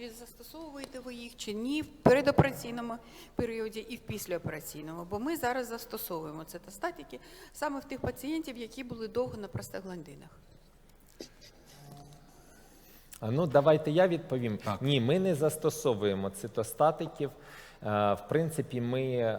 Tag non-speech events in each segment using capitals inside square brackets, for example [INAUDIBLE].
чи застосовуєте ви їх чи ні в передопераційному періоді і в післяопераційному? Бо ми зараз застосовуємо цитостатики саме в тих пацієнтів, які були довго на простагландинах. А, Ну, давайте я відповім. Ні, ми не застосовуємо цитостатиків. Е, В принципі, ми е,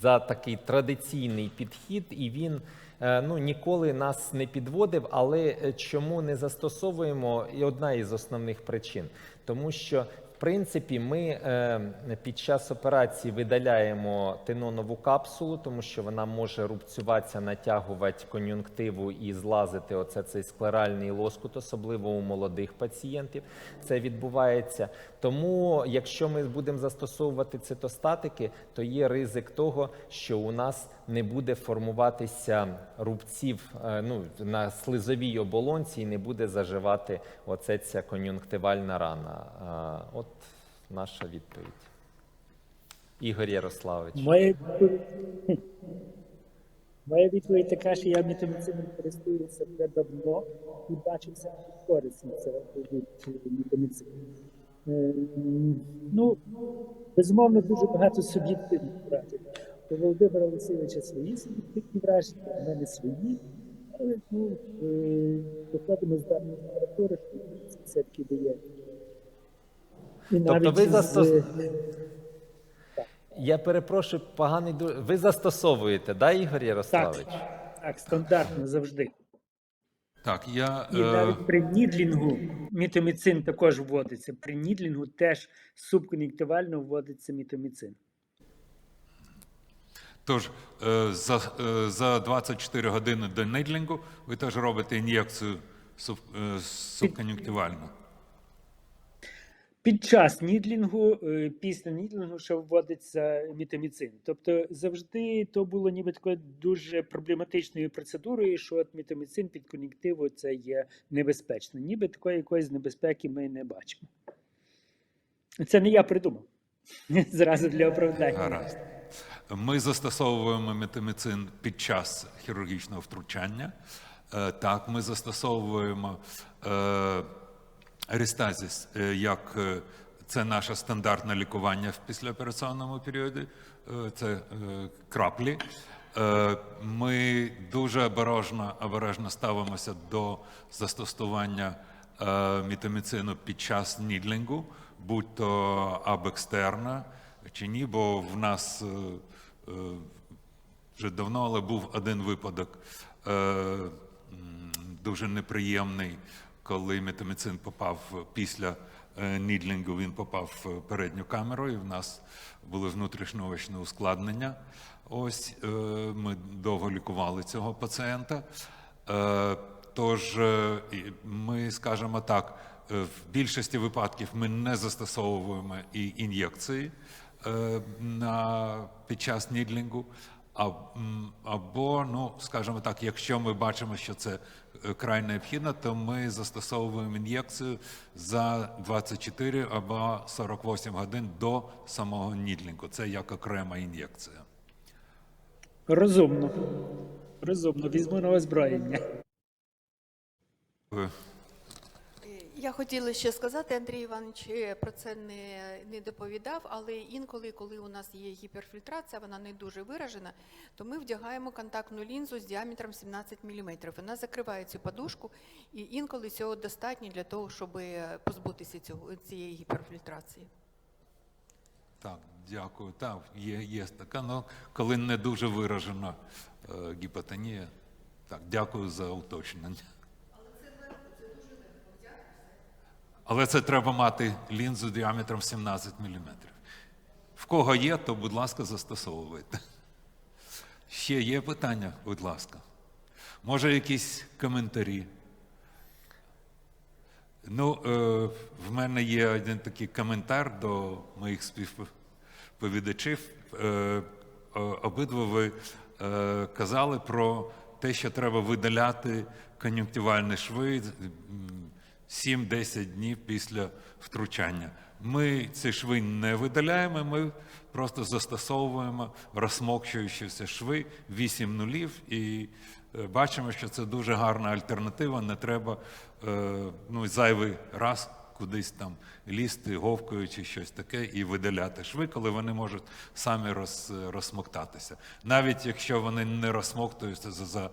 за такий традиційний підхід, і він ну, ніколи нас не підводив. Але е, чому не застосовуємо? І одна із основних причин, тому що в принципі, ми е, під час операції видаляємо тенонову капсулу, тому що вона може рубцюватися, натягувати кон'юнктиву і злазити оце цей склеральний лоскут, особливо у молодих пацієнтів. Це відбувається. Тому, якщо ми будемо застосовувати цитостатики, то є ризик того, що у нас не буде формуватися рубців е, ну, на слизовій оболонці і не буде заживати оце ця кон'юнктивальна рана. От наша відповідь. Ігор Ярославович. Моя відповідь, моя відповідь така, що я мітоміцином користуюся вже давно і бачився корисно це. Е, Ну, безумовно, дуже багато суб'єктивних вражень. У Володимира Олексійовича свої суб'єктивні враження, у мене свої. Але ну, е, з даної літератури, що це все-таки дає. І Тобто ви застос... Я перепрошую, поганий Ви застосовуєте, да, Ігор Так, так, стандартно завжди. Так, я І е, навіть при нідлінгу мітоміцин також вводиться. При нідлінгу теж субкон'юнктивально вводиться мітоміцин. тож е, за, е, за 24 години до нідлінгу ви теж робите ін'єкцію суб, е, субкон'юнктивальну. Під час нідлінгу, е, після нідлінгу, ще вводиться мітоміцин. Тобто завжди то було ніби такою дуже проблематичною процедурою, що от мітоміцин під кон'юнктиву це є небезпечно. Ніби такої якоїсь небезпеки ми не бачимо. Це не я придумав. [LAUGHS] Зразу для оправдання. Гаразд. Ми застосовуємо метаміцин під час хірургічного втручання. Е, Так, ми застосовуємо е, рестазіс, е, як е, це наше стандартне лікування в післяопераційному періоді. Е, Це краплі. Ми дуже обережно, обережно ставимося до застосування мітаміцину під час нідлінгу, будь то аб екстерна чи ні, бо в нас вже давно, але був один випадок дуже неприємний, коли метаміцин попав після е, нідлінгу, він попав в передню камеру, і в нас були внутрішньовочні ускладнення. Ось е, ми довго лікували цього пацієнта. Е, Тож е, ми скажемо так, е, в більшості випадків ми не застосовуємо і ін'єкції е, під час нідлінгу. Або, ну, скажімо так, якщо ми бачимо, що це е, край необхідно, то ми застосовуємо ін'єкцію за 24 або 48 годин до самого нідлінгу. Це як окрема ін'єкція. Розумно. Розумно, візьму на озброєння. Я хотіла ще сказати, Андрій Іванович е, про це не, не доповідав, але інколи, коли у нас є гіперфільтрація, вона не дуже виражена, то ми вдягаємо контактну лінзу з діаметром 17 мм. Вона закриває цю подушку, і інколи цього достатньо для того, щоб е, позбутися цього, цієї гіперфільтрації. Так, дякую. Так, є, є така, ну, коли не дуже виражена е, гіпотонія. Так, дякую за уточнення. Але це треба мати лінзу діаметром 17 мм. В кого є, то, будь ласка, застосовуйте. Ще є питання, будь ласка. Може, якісь коментарі? Ну, е, в мене є один такий коментар до моїх співповідачів. Е, обидва ви е, казали про те, що треба видаляти кон'юнктивальні шви 7-10 днів після втручання. Ми ці шви не видаляємо, ми просто застосовуємо розсмокчуючіся шви 8 нулів і е, бачимо, що це дуже гарна альтернатива. Не треба е, ну, зайвий раз кудись там лізти говкою чи щось таке і видаляти шви, коли вони можуть самі роз, розсмоктатися. Навіть якщо вони не розсмоктуються за, за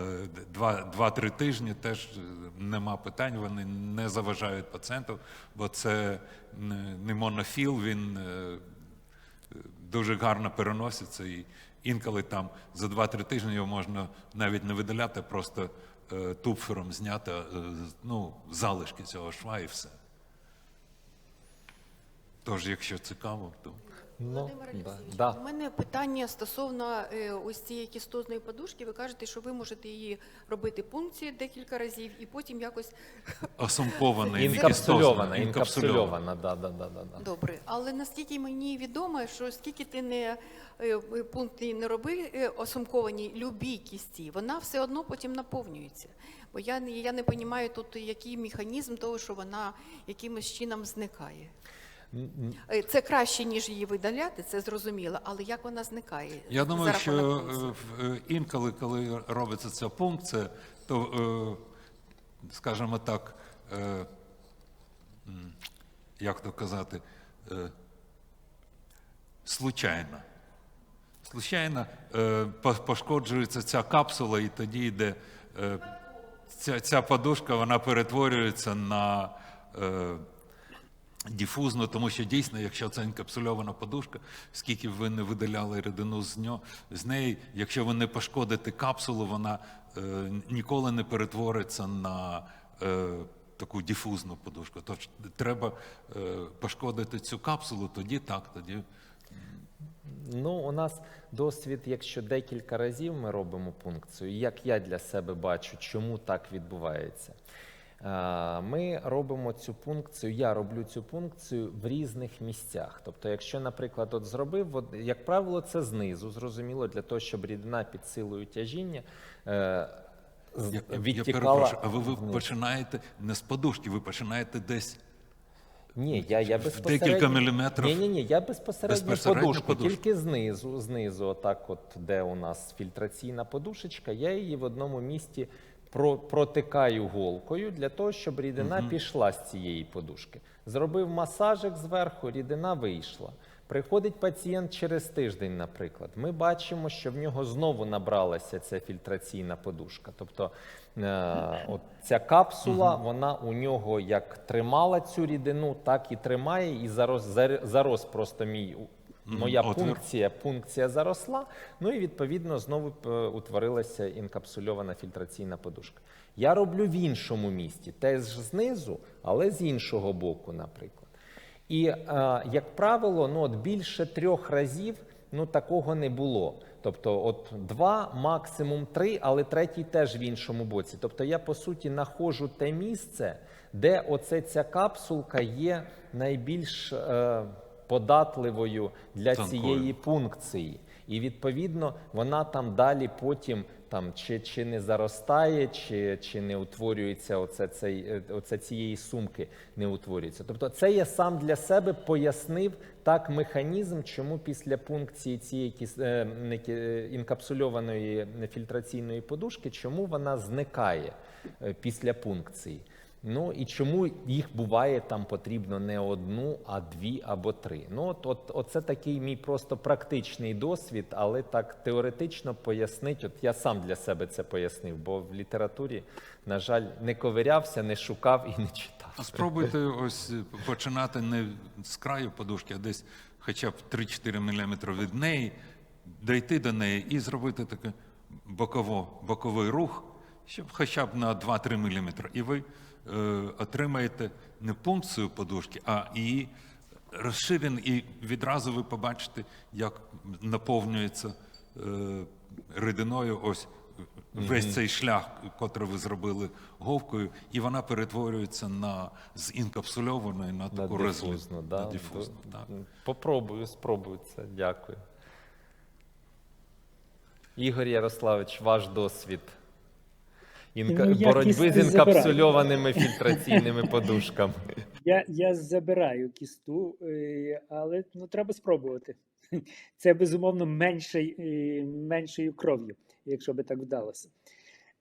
е, два- 2-3 тижні, теж е, нема питань, вони не заважають пацієнту, бо це не, монофіл, він е, дуже гарно переноситься, і інколи там за 2-3 тижні його можна навіть не видаляти, просто е, тупфером зняти е, ну, залишки цього шва і все. Тож, якщо цікаво, то. Ну, Володимир да, Олексійович, да. у мене питання стосовно е, ось цієї кістозної подушки. Ви кажете, що ви можете її робити пункції декілька разів і потім якось [LAUGHS] Осумкована, Інкапсульована, інкапсульована. да, да, да, да, да. добре. Але наскільки мені відомо, що скільки ти не е, е, пункти не роби е, осумковані любій кісті, вона все одно потім наповнюється. Бо я не я не розумію тут, який механізм того, що вона якимось чином зникає. Е, Це краще, ніж її видаляти, це зрозуміло, але як вона зникає? Я думаю, що е, е, інколи, коли робиться ця пункція, то, скажімо так, як то казати, случайно. Случайно пошкоджується ця капсула, і тоді йде ця, ця подушка, вона перетворюється на. Діфузно, тому що дійсно, якщо це інкапсульована подушка, скільки б ви не видаляли рідину з нього, з неї, якщо ви не пошкодите капсулу, вона е, ніколи не перетвориться на е, таку діфузну подушку. Тож треба е, пошкодити цю капсулу, тоді так, тоді. Ну, у нас досвід, якщо декілька разів ми робимо пункцію, як я для себе бачу, чому так відбувається. Е, Ми робимо цю пункцію, я роблю цю пункцію в різних місцях. Тобто, якщо, наприклад, от зробив, от, як правило, це знизу, зрозуміло, для того, щоб рідина під силою тяжіння е, Я, я перепрошую, а ви, ви починаєте не з подушки, ви починаєте десь. Ні, я, я безпосередньо... декілька міліметрів? Ні, ні, ні, я безпосередньо, Безпосередньо подушку, подушку. тільки знизу, знизу, отак, от де у нас фільтраційна подушечка, я її в одному місці протикаю голкою для того, щоб рідина пішла з цієї подушки. Зробив масажик зверху, рідина вийшла. Приходить пацієнт через тиждень, наприклад. Ми бачимо, що в нього знову набралася ця фільтраційна подушка. Тобто е, от ця капсула, вона у нього як тримала цю рідину, так і тримає, і зарос, зар- зарос просто мій. Моя отвір. пункція, пункція заросла, ну і відповідно знову утворилася інкапсульована фільтраційна подушка. Я роблю в іншому місті, теж знизу, але з іншого боку, наприклад. І, е, як правило, ну, от більше трьох разів ну, такого не було. Тобто, от два, максимум три, але третій теж в іншому боці. Тобто, я по суті знаходжу те місце, де оце ця капсулка є найбільш е, податливою для Тонкою. цієї пункції. І відповідно вона там далі потім там чи, чи не заростає, чи, чи не утворюється оце, цей, е, оце цієї сумки не утворюється. Тобто, це я сам для себе пояснив так механізм, чому після пункції цієї е, е, інкапсульованої фільтраційної подушки, чому вона зникає після пункції. Ну і чому їх буває там потрібно не одну, а дві або три. Ну, от, от, оце такий мій просто практичний досвід, але так теоретично пояснить. От я сам для себе це пояснив, бо в літературі, на жаль, не ковирявся, не шукав і не читав. А Спробуйте ось починати не з краю подушки, а десь хоча б 3-4 мм від неї, дійти до неї і зробити такий боково, боковий рух, щоб хоча б на 2-3 мм. І ви отримаєте не пункцію подушки, а її розширений, і відразу ви побачите, як наповнюється е, рідиною ось весь цей шлях, котрий ви зробили говкою, і вона перетворюється на з інкапсульованої на таку дифузну, да? на дифузну, так. Попробую, спробую це. Дякую. Ігор Ярославович, ваш досвід. Інка... Ну, Боротьби з кісти забираю. інкапсульованими фільтраційними подушками. Я, я забираю кісту, е, але ну, треба спробувати. [LAUGHS] Це безумовно менше, меншою кров'ю, якщо би так вдалося.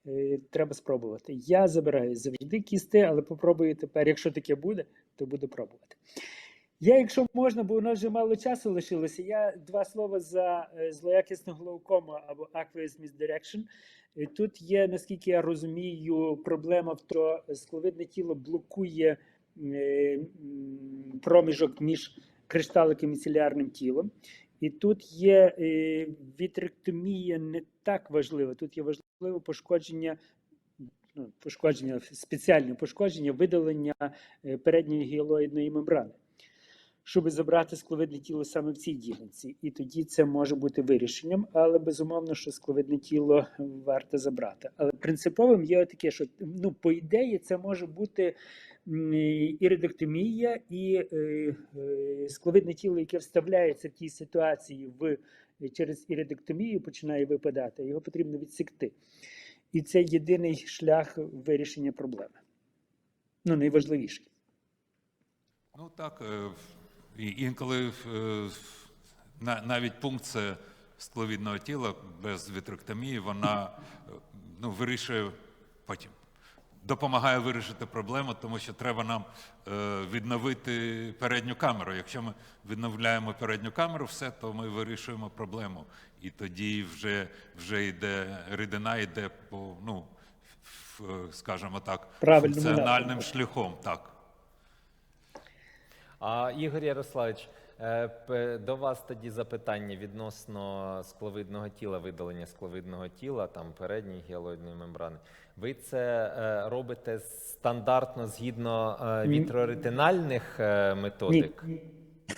Е, Треба спробувати. Я забираю завжди кісти, але попробую тепер, якщо таке буде, то буду пробувати. Я, якщо можна, бо у нас вже мало часу лишилося, я два слова за е, злоякісну глаукому або aqueous misdirection. Е, Тут є, наскільки я розумію, проблема в тому, що скловидне тіло блокує е, проміжок між кришталиком і цілярним тілом. І тут є вітректомія не так важлива. Тут є важливе пошкодження, ну, пошкодження, спеціальне пошкодження, видалення передньої гіалоїдної мембрани, щоб забрати скловидне тіло саме в цій ділянці. І тоді це може бути вирішенням, але безумовно, що скловидне тіло варто забрати. Але принциповим є таке, що ну, по ідеї це може бути м, іридоктомія і е, е, скловидне тіло, яке вставляється в тій ситуації в, через іридоктомію, починає випадати, його потрібно відсікти. І це єдиний шлях вирішення проблеми. Ну, найважливіший. Ну так, е, і інколи е, на- навіть пункція скловідного тіла без вітректомії, вона е, ну, вирішує потім. Допомагає вирішити проблему, тому що треба нам е, відновити передню камеру. Якщо ми відновляємо передню камеру, все, то ми вирішуємо проблему. І тоді вже, вже йде рідина йде по, ну, скажімо так, Правильному функціональним шляхом. Так. А Ігор Ярославович, е, до вас тоді запитання відносно скловидного тіла, видалення скловидного тіла, там передньої гіалоїдної мембрани. Ви це е, робите стандартно згідно е, вітроретинальних методик? Ні,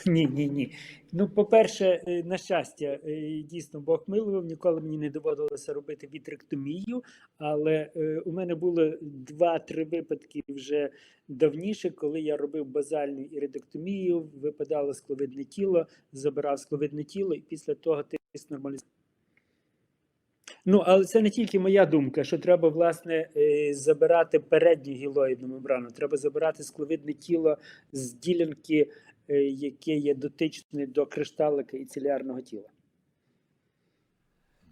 ні, ні, ні. Ну, по-перше, е, на щастя, е, дійсно Бог милував, ніколи мені не доводилося робити вітректомію, але е, у мене було два-три випадки вже давніше, коли я робив базальну іридоктомію, випадало скловидне тіло, забирав скловидне тіло, і після того тиск нормалізував. Ну, але це не тільки моя думка, що треба, власне, забирати передню гілоїдну мембрану, треба забирати скловидне тіло з ділянки, яке є дотичне до кришталика і цілярного тіла.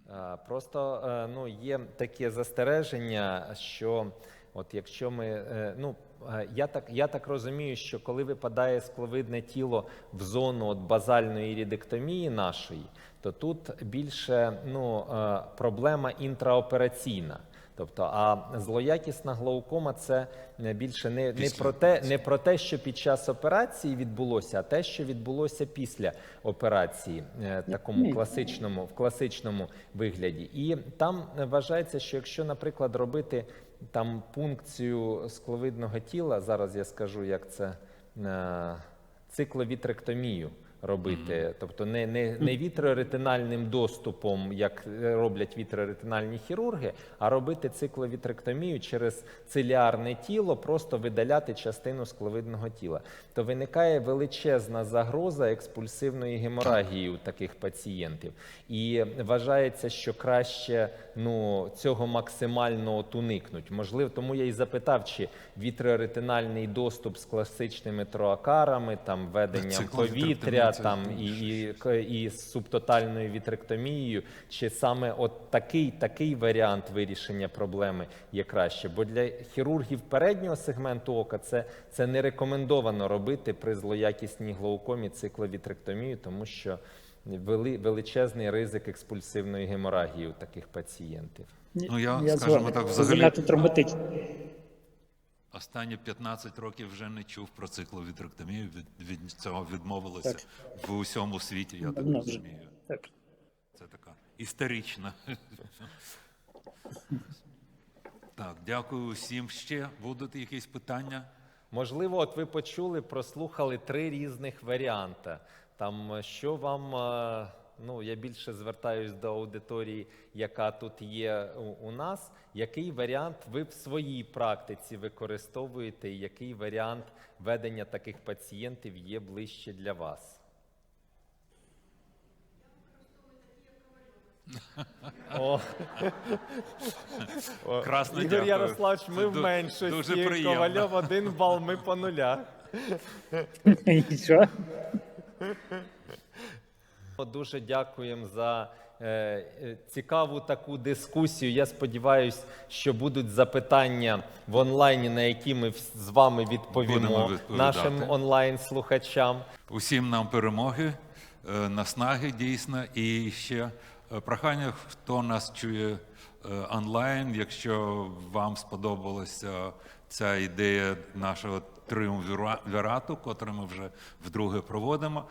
Е, Просто е, ну, є таке застереження, що от якщо ми. е, Ну, е, я так, я так розумію, що коли випадає скловидне тіло в зону от базальної іридектомії нашої, то тут більше ну, е, проблема інтраопераційна. Тобто, а злоякісна глаукома це е, більше не, не, Після про те, не про те, що під час операції відбулося, а те, що відбулося після операції, е, такому класичному, в класичному вигляді. І там е, вважається, що якщо, наприклад, робити там пункцію скловидного тіла, зараз я скажу, як це цикловітректомію робити, тобто не, не, не вітроретинальним доступом, як е, роблять вітроретинальні хірурги, а робити цикловітректомію через циліарне тіло, просто видаляти частину скловидного тіла, то виникає величезна загроза експульсивної геморагії у таких пацієнтів. І вважається, що краще ну, цього максимально от уникнути. Можливо, тому я і запитав, чи вітроретинальний доступ з класичними троакарами, там веденням повітря, там і, і, і з субтотальною вітректомією, чи саме от такий, такий варіант вирішення проблеми є краще. Бо для хірургів переднього сегменту ока це, це не рекомендовано робити при злоякісній глаукомі цикловітректомію, тому що вели, величезний ризик експульсивної геморагії у таких пацієнтів. Ну, я, скажімо так, взагалі-. Останні 15 років вже не чув про цикловітректомію. Від, від цього відмовилися Так. в усьому світі, я так Давно розумію. Так. Це така історична. Так, дякую всім. Ще будуть якісь питання? Можливо, от ви почули, прослухали три різних варіанти. Там е, що вам, е, ну я більше звертаюсь до аудиторії, яка тут є у, у нас. Який варіант ви в своїй практиці використовуєте, і який варіант ведення таких пацієнтів є ближче для вас? О, Красно, Ігор дякую. Ярославович, ми Це в меншості. дуже приємно. Ковальов один бал, ми по нулях. І що? Дуже дякуємо за е, е, цікаву таку дискусію. Я сподіваюся, що будуть запитання в онлайні, на які ми з вами відповімо нашим онлайн-слухачам. Усім нам перемоги, е, наснаги дійсно. І ще прохання, хто нас чує онлайн, якщо вам сподобалася ця ідея нашого триумвірату, котрий ми вже вдруге проводимо,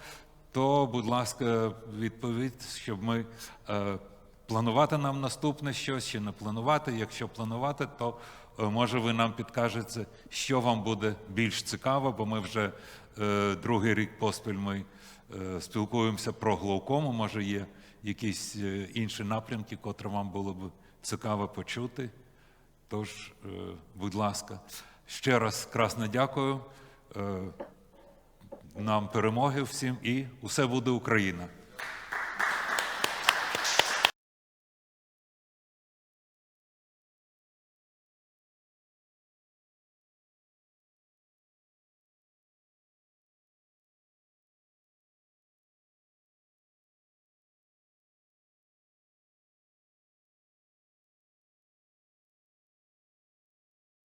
то, будь ласка, відповідь, щоб ми е, планувати нам наступне щось чи не планувати. Якщо планувати, то е, може ви нам підкажете, що вам буде більш цікаво, бо ми вже е, другий рік поспіль ми е, спілкуємося про глаукому. Може, є якісь е, інші напрямки, котрі вам було б цікаво почути. Тож, е, будь ласка, ще раз красно дякую. Е, Нам перемоги всім і усе буде Україна.